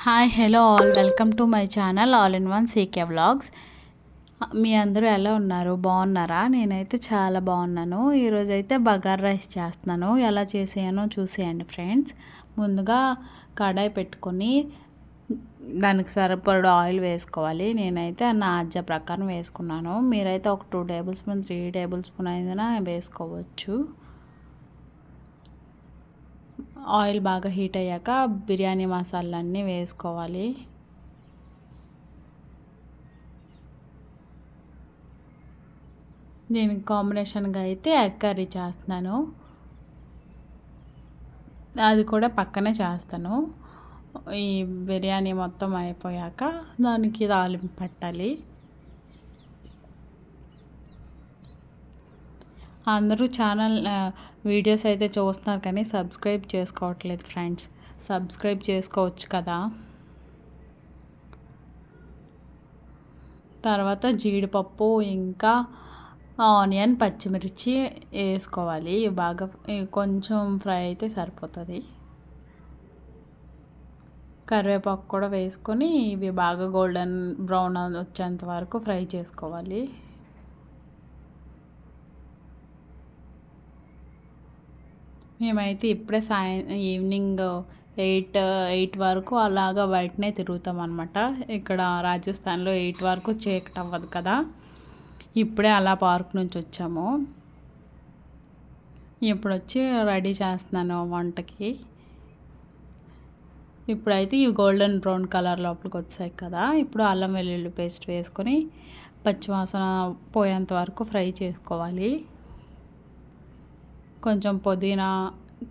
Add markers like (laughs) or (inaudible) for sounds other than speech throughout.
Hi hello all welcome to my channel all in one CK vlogs మీ అందరూ ఎలా ఉన్నారు? బాగున్నారా? నేనైతే చాలా బాగున్నాను. ఈరోజు అయితే బగార్ రైస్ చేస్తున్నాను. ఎలా చేసానో చూసేయండి ఫ్రెండ్స్. ముందుగా కడాయి పెట్టుకొని దానికి సరిపడ ఆయిల్ వేసుకోవాలి. నేనైతే నా అజ్జ ప్రకారం వేసుకున్నాను. మీరైతే ఒక two tablespoon three tablespoon అయినా వేసుకోవచ్చు. ఆయిల్ బాగా హీట్ అయ్యాక బిర్యానీ మసాలాలన్నీ వేసుకోవాలి. నేను కాంబినేషన్గా అయితే ఎగ్ కర్రీ చేస్తున్నాను. అది కూడా పక్కనే చేస్తాను. ఈ బిర్యానీ మొత్తం అయిపోయాక దానికి తాలింపు పెట్టాలి. అందరూ ఛానల్ వీడియోస్ అయితే చూస్తున్నారు కానీ సబ్స్క్రైబ్ చేసుకోవట్లేదు ఫ్రెండ్స్. సబ్స్క్రైబ్ చేసుకోవచ్చు కదా. తర్వాత జీడిపప్పు ఇంకా ఆనియన్ పచ్చిమిర్చి వేసుకోవాలి. బాగా కొంచెం ఫ్రై అయితే సరిపోతుంది. కరివేపాకు కూడా వేసుకొని ఇవి బాగా గోల్డెన్ బ్రౌన్ వచ్చేంత వరకు ఫ్రై చేసుకోవాలి. మేమైతే ఇప్పుడే సాయం ఈవినింగ్ ఎయిట్ ఎయిట్ వరకు అలాగా బయటనే తిరుగుతాం అనమాట ఇక్కడ రాజస్థాన్లో ఎయిట్ వరకు చీకటి అవ్వదు కదా. ఇప్పుడే అలా పార్క్ నుంచి వచ్చాము. ఇప్పుడు వచ్చి రెడీ చేస్తున్నాను వంటకి. ఇప్పుడైతే ఈ గోల్డెన్ బ్రౌన్ కలర్ లోపలికి వచ్చాయి కదా. ఇప్పుడు అల్లం వెల్లుల్లి పేస్ట్ వేసుకొని పచ్చివాసన పోయేంత వరకు ఫ్రై చేసుకోవాలి. కొంచెం పుదీనా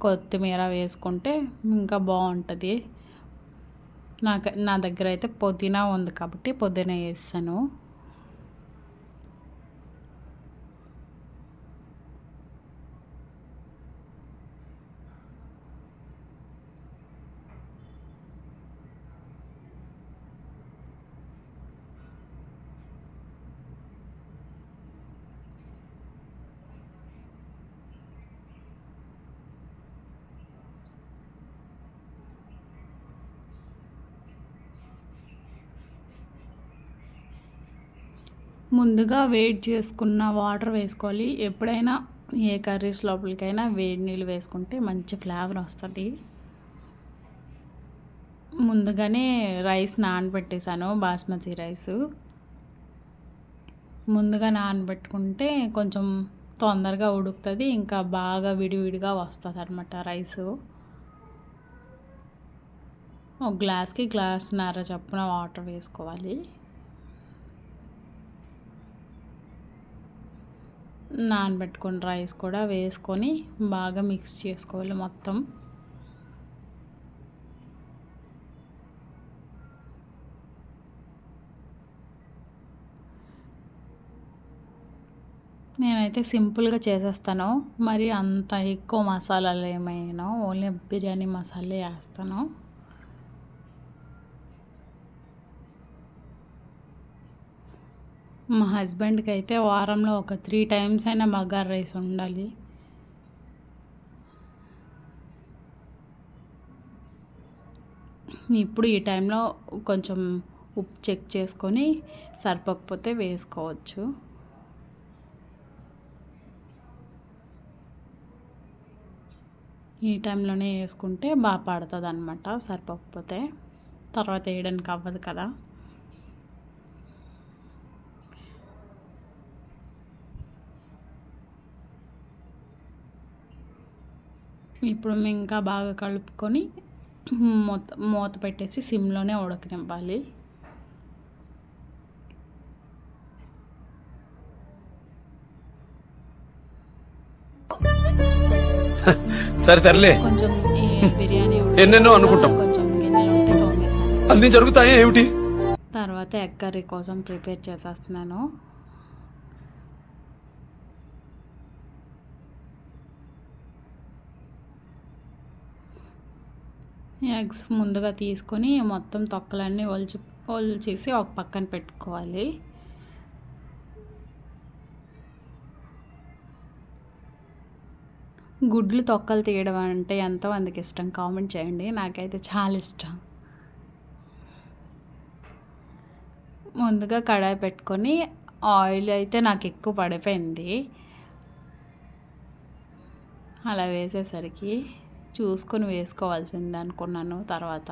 కొత్తిమీర వేసుకుంటే ఇంకా బాగుంటుంది. నాకు నా దగ్గర అయితే పుదీనా ఉంది కాబట్టి పుదీనా వేస్తాను. ముందుగా వేడి చేసుకున్న వాటర్ వేసుకోవాలి. ఎప్పుడైనా ఏ కర్రీస్ లోపలికైనా వేడి నీళ్ళు వేసుకుంటే మంచి ఫ్లేవర్ వస్తుంది. ముందుగానే రైస్ నానబెట్టేశాను బాస్మతి రైస్. ముందుగా నానబెట్టుకుంటే కొంచెం తొందరగా ఉడుకుతుంది ఇంకా బాగా విడివిడిగా వస్తుంది అనమాట రైస్. ఒక గ్లాస్కి గ్లాస్ నర చప్పున వాటర్ వేసుకోవాలి. నానబెట్టుకున్న రైస్ కూడా వేసుకొని బాగా మిక్స్ చేసుకోవాలి మొత్తం. నేనైతే సింపుల్గా చేసేస్తాను. మరి అంత ఎక్కువ మసాలాలు ఏమైనా ఓన్లీ బిర్యానీ మసాలే వేస్తాను. మా హస్బెండ్కి అయితే వారంలో ఒక త్రీ టైమ్స్ అయినా బగార్ రైస్ ఉండాలి ఇప్పుడు ఈ టైంలో కొంచెం ఉప్పు చెక్ చేసుకొని సరిపోకపోతే వేసుకోవచ్చు. ఈ టైంలోనే వేసుకుంటే బాగా పడుతుంది అనమాట సరిపోకపోతే. తర్వాత వేయడానికి అవ్వదు కదా. ఇప్పుడు ఇంకా బాగా కలుపుకొని మూత మూత పెట్టేసి సిమ్లోనే ఉడకనివ్వాలి. (laughs) సరే తరలే. కొంచెం బిర్యానీ ఎన్నెన్నో అనుకుంటాం. కొంచెం గిన్నెలు ఉంటే అన్ని జరుగుతాయా ఏమిటి? తర్వాత ఎగ్ కర్రీ కోసం ప్రిపేర్ చేసేస్తున్నాను. ఎగ్స్ ముందుగా తీసుకొని మొత్తం తొక్కలన్నీ ఒలిచి ఒలిచేసి ఒక పక్కన పెట్టుకోవాలి. గుడ్లు తొక్కలు తీయడం అంటే ఎంతమందికి ఇష్టం. కామెంట్ చేయండి. నాకైతే చాలా ఇష్టం. ముందుగా కడాయి పెట్టుకొని ఆయిల్ అయితే నాకు ఎక్కువ పడిపోయింది. అలా వేసేసరికి చూసుకొని వేసుకోవాల్సింది అనుకున్నాను తర్వాత.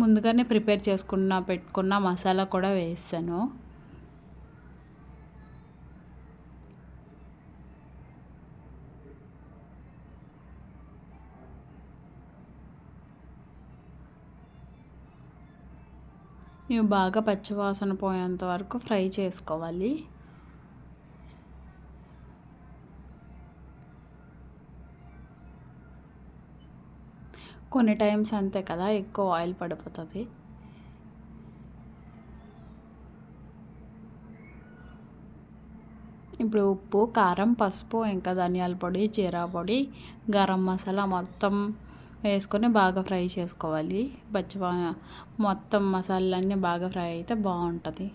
ముందుగానే ప్రిపేర్ చేసుకున్న పెట్టుకున్న మసాలా కూడా వేసాను. ఇవి బాగా పచ్చివాసన పోయేంత వరకు ఫ్రై చేసుకోవాలి. కొన్ని టైమ్స్ అంతే కదా ఎక్కువ ఆయిల్ పడిపోతుంది. ఇప్పుడు ఉప్పు కారం పసుపు ఇంకా ధనియాల పొడి జీరా పొడి గరం మసాలా మొత్తం వేసుకొని బాగా ఫ్రై చేసుకోవాలి. పచ్చి మొత్తం మసాలాలన్నీ బాగా ఫ్రై అయితే బాగుంటుంది.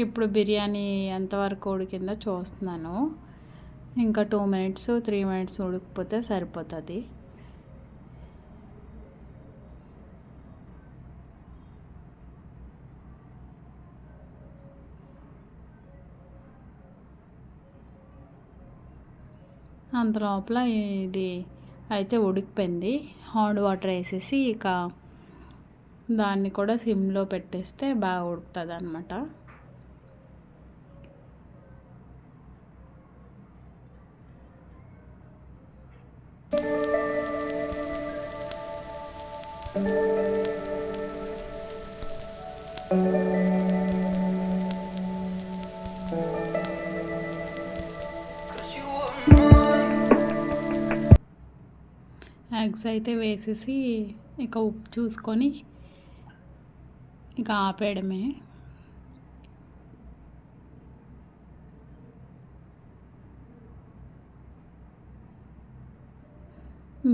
ఇప్పుడు బిర్యానీ ఎంతవరకు ఉడికిందో చూస్తున్నాను. ఇంకా టూ మినిట్స్ త్రీ మినిట్స్ ఉడికిపోతే సరిపోతుంది. అంత లోపల ఇది అయితే ఉడికిపోయింది. హాట్ వాటర్ వేసేసి ఇక దాన్ని కూడా సిమ్లో పెట్టేస్తే బాగా ఉడుకుతుంది అనమాట ఎగ్స్ అయితే వేసేసి ఇక ఉప్పు చూసుకొని ఇక ఆపేయడమే.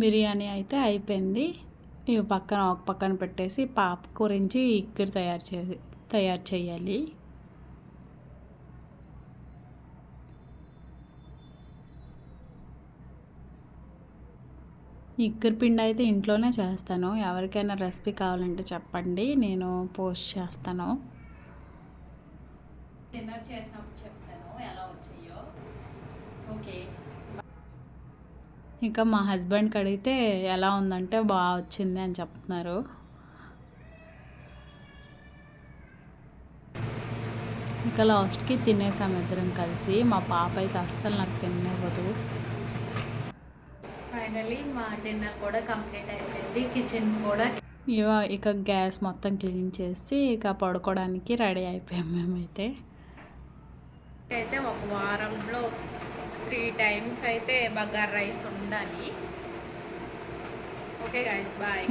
బిర్యానీ అయితే అయిపోయింది. ఇవి పక్కన ఒక పక్కన పెట్టేసి పాప గురించి ఇక్కరు తయారు చే తయారు చేయాలి. ఇక్కర పిండి అయితే ఇంట్లోనే చేస్తాను. ఎవరికైనా రెసిపీ కావాలంటే చెప్పండి. నేను పోస్ట్ చేస్తాను. డిన్నర్ చేసినప్పుడు చెప్తాను ఎలా వచ్చాయో. ఓకే. ఇంకా మా హస్బెండ్కి అడిగితే ఎలా ఉందంటే బాగా వచ్చింది అని చెప్తున్నారు. ఇంకా లాస్ట్కి తినేసాం ఇద్దరం కలిసి. మా పాప అయితే అస్సలు నాకు తినేవ్వదు ఫైనలీ మా డిన్నర్ కూడా కంప్లీట్ అయిపోయింది. కిచెన్ కూడా ఇవ ఇక గ్యాస్ మొత్తం క్లీన్ చేసి ఇక పడుకోవడానికి రెడీ అయిపోయాం మేమైతే. అయితే ఒక వారంలో త్రీ టైమ్స్ అయితే బగార్ రైస్ ఉండాలి. Okay guys bye